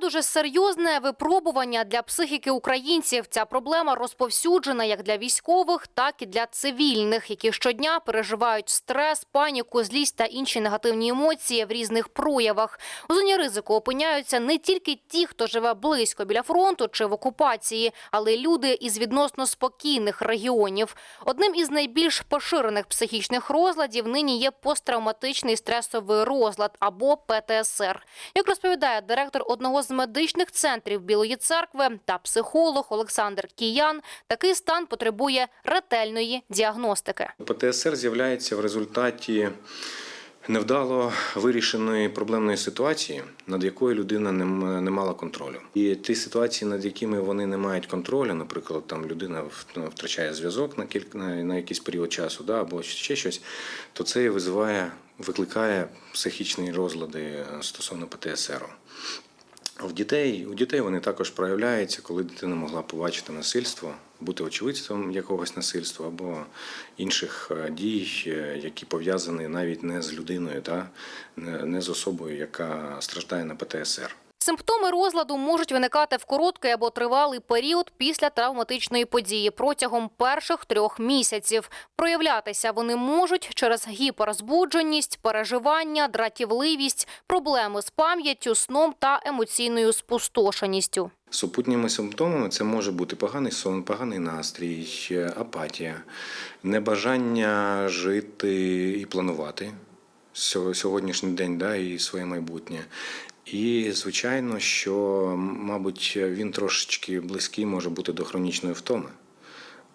Дуже серйозне випробування для психіки українців. Ця проблема розповсюджена як для військових, так і для цивільних, які щодня переживають стрес, паніку, злість та інші негативні емоції в різних проявах. У зоні ризику опиняються не тільки ті, хто живе близько біля фронту чи в окупації, але й люди із відносно спокійних регіонів. Одним із найбільш поширених психічних розладів нині є посттравматичний стресовий розлад або ПТСР. Як розповідає директор одного з медичних центрів Білої церкви та психолог Олександр Кіян, такий стан потребує ретельної діагностики. ПТСР з'являється в результаті невдало вирішеної проблемної ситуації, над якою людина не, мала контролю. І ті ситуації, над якими вони не мають контролю, наприклад, там людина ну, втрачає зв'язок на кілька на, на якийсь період часу, да, або ще щось, то це і визиває, викликає психічні розлади е, стосовно ПТСР. В дітей, у дітей вони також проявляються, коли дитина могла побачити насильство, бути очевидцем якогось насильства або інших е, дій, е, які пов'язані навіть не з людиною, та не не з особою, яка страждає на ПТСР. Симптоми розладу можуть виникати в короткий або тривалий період після травматичної події протягом перших трьох місяців. Проявлятися вони можуть через гіперзбудженість, переживання, дратівливість, проблеми з пам'яттю, сном та емоційною спустошеністю. Супутніми симптомами це може бути поганий сон, поганий настрій, апатія, небажання жити і планувати сьогоднішній день да, і своє майбутнє. І, звичайно, що, мабуть, він трошечки близький може бути до хронічної втоми,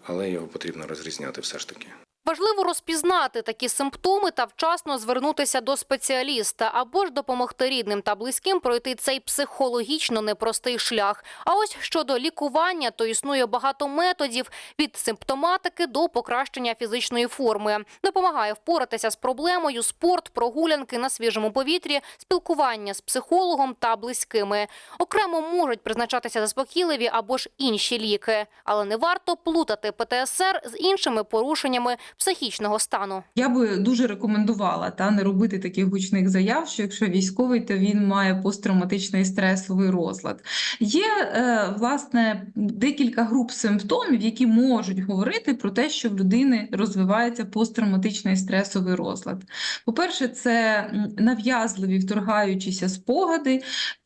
але його потрібно розрізняти все ж таки. Важливо розпізнати такі симптоми та вчасно звернутися до спеціаліста або ж допомогти рідним та близьким пройти цей психологічно непростий шлях. А ось щодо лікування, то існує багато методів від симптоматики до покращення фізичної форми. Допомагає впоратися з проблемою спорт, прогулянки на свіжому повітрі, спілкування з психологом та близькими. Окремо можуть призначатися заспокійливі або ж інші ліки, але не варто плутати ПТСР з іншими порушеннями психічного стану. Я би дуже рекомендувала та не робити таких гучних заяв, що якщо військовий, то він має посттравматичний стресовий розлад. Є е, власне декілька груп симптомів, які можуть говорити про те, що в людини розвивається посттравматичний стресовий розлад. По-перше, це нав'язливі вторгаючіся спогади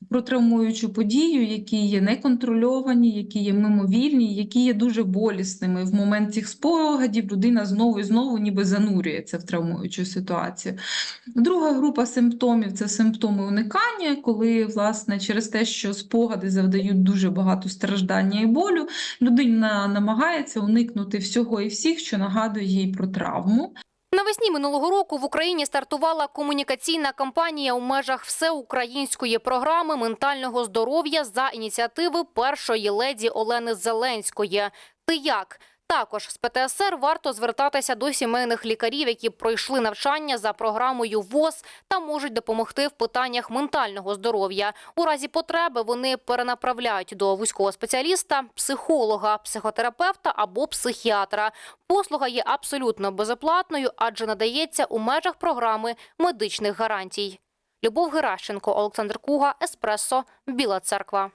про травмуючу подію, які є неконтрольовані, які є мимовільні, які є дуже болісними. В момент цих спогадів людина знову і знову ніби занурюється в травмуючу ситуацію. Друга група симптомів це симптоми уникання, коли власне через те, що спогади завдають дуже багато страждання і болю, людина намагається уникнути всього і всіх, що нагадує їй про травму. Навесні минулого року в Україні стартувала комунікаційна кампанія у межах всеукраїнської програми ментального здоров'я за ініціативи першої леді Олени Зеленської. Ти як? Також з ПТСР варто звертатися до сімейних лікарів, які пройшли навчання за програмою ВОЗ та можуть допомогти в питаннях ментального здоров'я. У разі потреби вони перенаправляють до вузького спеціаліста, психолога, психотерапевта або психіатра. Послуга є абсолютно безоплатною, адже надається у межах програми медичних гарантій. Любов Геращенко, Олександр Куга, Еспресо, Біла Церква.